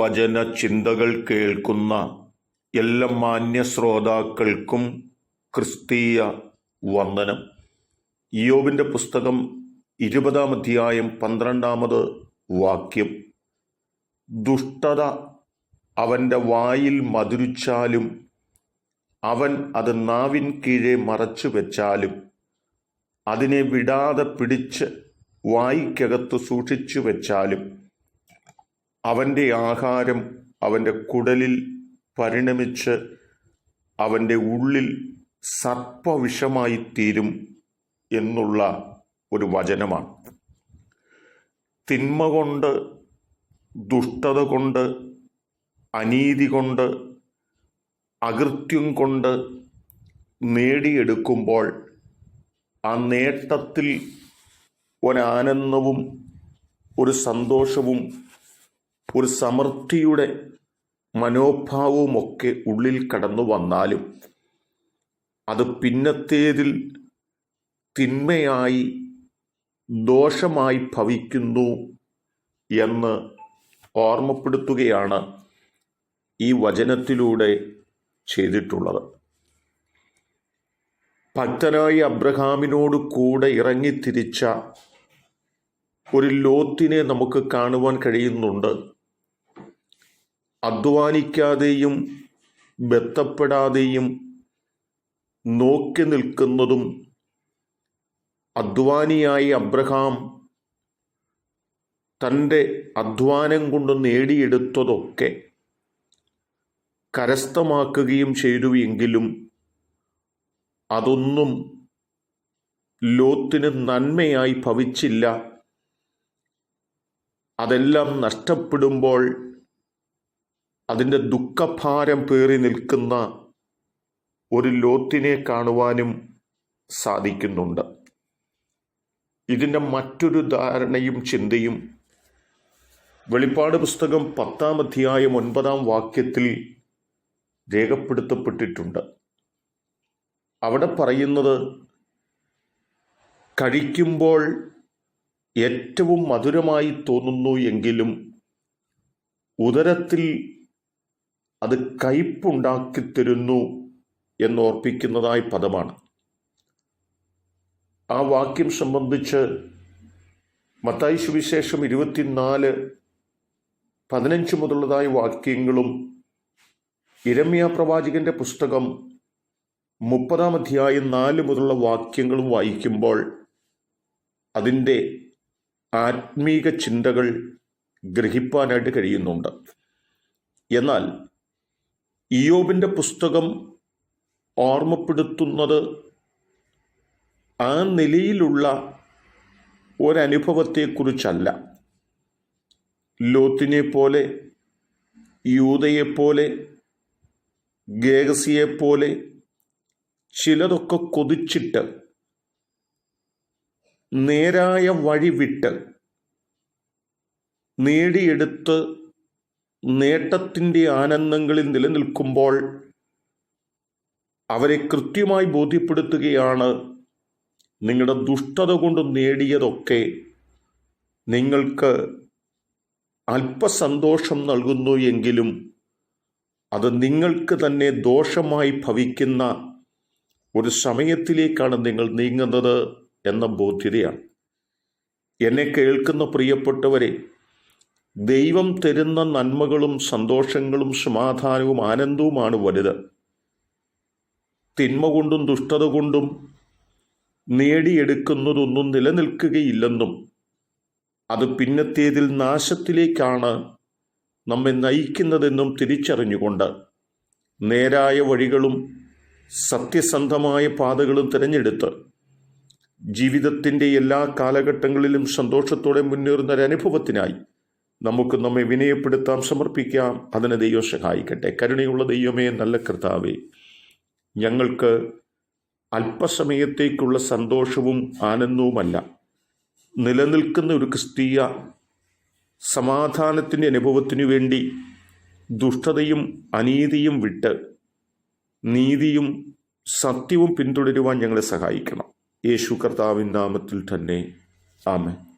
വചന ചിന്തകൾ കേൾക്കുന്ന എല്ലാ മാന്യ ശ്രോതാക്കൾക്കും ക്രിസ്തീയ വന്ദനം. യോബിന്റെ പുസ്തകം ഇരുപതാം അധ്യായം പന്ത്രണ്ടാമത് വാക്യം. ദുഷ്ടത അവന്റെ വായിൽ മധുരിച്ചാലും അവൻ അത് നാവിൻ കീഴെ മറച്ചു വെച്ചാലും അതിനെ വിടാതെ പിടിച്ച് വായിക്കകത്ത് സൂക്ഷിച്ചു വെച്ചാലും അവന്റെ ആഹാരം അവന്റെ കുടലിൽ പരിണമിച്ച് അവന്റെ ഉള്ളിൽ സർപ്പവിഷമായി തീരും എന്നുള്ള ഒരു വചനമാണ്. തിന്മ കൊണ്ട് ദുഷ്ടത കൊണ്ട് അനീതി കൊണ്ട് അകൃത്യം കൊണ്ട് നേടിയെടുക്കുമ്പോൾ ആ നേട്ടത്തിൽ ഒരാനന്ദവും ഒരു സന്തോഷവും ഒരു സമൃദ്ധിയുടെ മനോഭാവവുമൊക്കെ ഉള്ളിൽ കടന്നു വന്നാലും അത് പിന്നത്തേതിൽ തിന്മയായി ദോഷമായി ഭവിക്കുന്നു എന്ന് ഓർമ്മപ്പെടുത്തുകയാണ് ഈ വചനത്തിലൂടെ ചെയ്തിട്ടുള്ളത്. ഭക്തനായ അബ്രഹാമിനോട് കൂടെ ഇറങ്ങിത്തിരിച്ച ഒരു ലോത്തിനെ നമുക്ക് കാണുവാൻ കഴിയുന്നുണ്ട്. അധ്വാനിക്കാതെയും ബന്ധപ്പെടാതെയും നോക്കി നിൽക്കുന്നതും അധ്വാനിയായി അബ്രഹാം തന്റെ അധ്വാനം കൊണ്ട് നേടിയെടുത്തതൊക്കെ കരസ്ഥമാക്കുകയും ചെയ്തു എങ്കിലും അതൊന്നും ലോത്തിന് നന്മയായി ഭവിച്ചില്ല. അതെല്ലാം നഷ്ടപ്പെടുമ്പോൾ അതിന്റെ ദുഃഖഭാരം പേറി നിൽക്കുന്ന ഒരു ലോത്തിനെ കാണുവാനും സാധിക്കുന്നുണ്ട്. ഇതിന്റെ മറ്റൊരു ധാരണയും ചിന്തയും വെളിപ്പാട് പുസ്തകം പത്താം അധ്യായം ഒൻപതാം വാക്യത്തിൽ രേഖപ്പെടുത്തപ്പെട്ടിട്ടുണ്ട്. അവിടെ പറയുന്നത് കഴിക്കുമ്പോൾ ഏറ്റവും മധുരമായി തോന്നുന്നു എങ്കിലും ഉദരത്തിൽ അത് കയ്പുണ്ടാക്കി തരുന്നു എന്നോർപ്പിക്കുന്നതായ പദമാണ്. ആ വാക്യം സംബന്ധിച്ച് മത്തായി സുവിശേഷം ഇരുപത്തിനാല് പതിനഞ്ച് മുതലുള്ളതായ വാക്യങ്ങളും ഇരമ്യ പ്രവാചകന്റെ പുസ്തകം മുപ്പതാം അധ്യായം നാല് മുതലുള്ള വാക്യങ്ങളും വായിക്കുമ്പോൾ അതിന്റെ ആത്മീക ചിന്തകൾ ഗ്രഹിപ്പാനായിട്ട് കഴിയുന്നുണ്ട്. എന്നാൽ ഇയോബിന്റെ പുസ്തകം ഓർമ്മപ്പെടുത്തുന്നത് ആ നിലയിലുള്ള ഒരനുഭവത്തെക്കുറിച്ചല്ല. ലോത്തിനെ പോലെ യൂതയെപ്പോലെ ഗേഗസിയെപ്പോലെ ചിലതൊക്കെ കൊതിച്ചിട്ട് നേരായ വഴി വിട്ട് നേടിയെടുത്ത് നേട്ടത്തിന്റെ ആനന്ദങ്ങളിൽ നിലനിൽക്കുമ്പോൾ അവരെ കൃത്യമായി ബോധ്യപ്പെടുത്തുകയാണ് നിങ്ങളുടെ ദുഷ്ടത കൊണ്ട് നേടിയതൊക്കെ നിങ്ങൾക്ക് അല്പസന്തോഷം നൽകുന്നു എങ്കിലും അത് നിങ്ങൾക്ക് തന്നെ ദോഷമായി ഭവിക്കുന്ന ഒരു സമയത്തിലേക്കാണ് നിങ്ങൾ നീങ്ങുന്നത് എന്ന ബോധ്യതയാണ്. എന്നെ കേൾക്കുന്ന പ്രിയപ്പെട്ടവരെ ദൈവം തരുന്ന നന്മകളും സന്തോഷങ്ങളും സമാധാനവും ആനന്ദവുമാണ് വലുത്. തിന്മ കൊണ്ടും ദുഷ്ടത കൊണ്ടും നേടിയെടുക്കുന്നതൊന്നും നിലനിൽക്കുകയില്ലെന്നും അത് പിന്നത്തേതിൽ നാശത്തിലേക്കാണ് നമ്മെ നയിക്കുന്നതെന്നും തിരിച്ചറിഞ്ഞുകൊണ്ട് നേരായ വഴികളും സത്യസന്ധമായ പാതകളും തിരഞ്ഞെടുത്ത് ജീവിതത്തിന്റെ എല്ലാ കാലഘട്ടങ്ങളിലും സന്തോഷത്തോടെ മുന്നേറുന്ന ഒരു അനുഭവത്തിനായി നമുക്ക് നമ്മെ വിനയപ്പെടുത്താം സമർപ്പിക്കാം. അതിനെ ദൈവം സഹായിക്കട്ടെ. കരുണയുള്ള ദൈവമേ നല്ല കർത്താവേ. ഞങ്ങൾക്ക് അല്പസമയത്തേക്കുള്ള സന്തോഷവും ആനന്ദവുമല്ല. നിലനിൽക്കുന്ന ഒരു ക്രിസ്തീയ സമാധാനത്തിന്റെ അനുഭവത്തിനു വേണ്ടി ദുഷ്ടതയും അനീതിയും വിട്ട് നീതിയും സത്യവും പിന്തുടരുവാൻ ഞങ്ങളെ സഹായിക്കണം. യേശു കർത്താവിൻ നാമത്തിൽ തന്നെ. ആമേ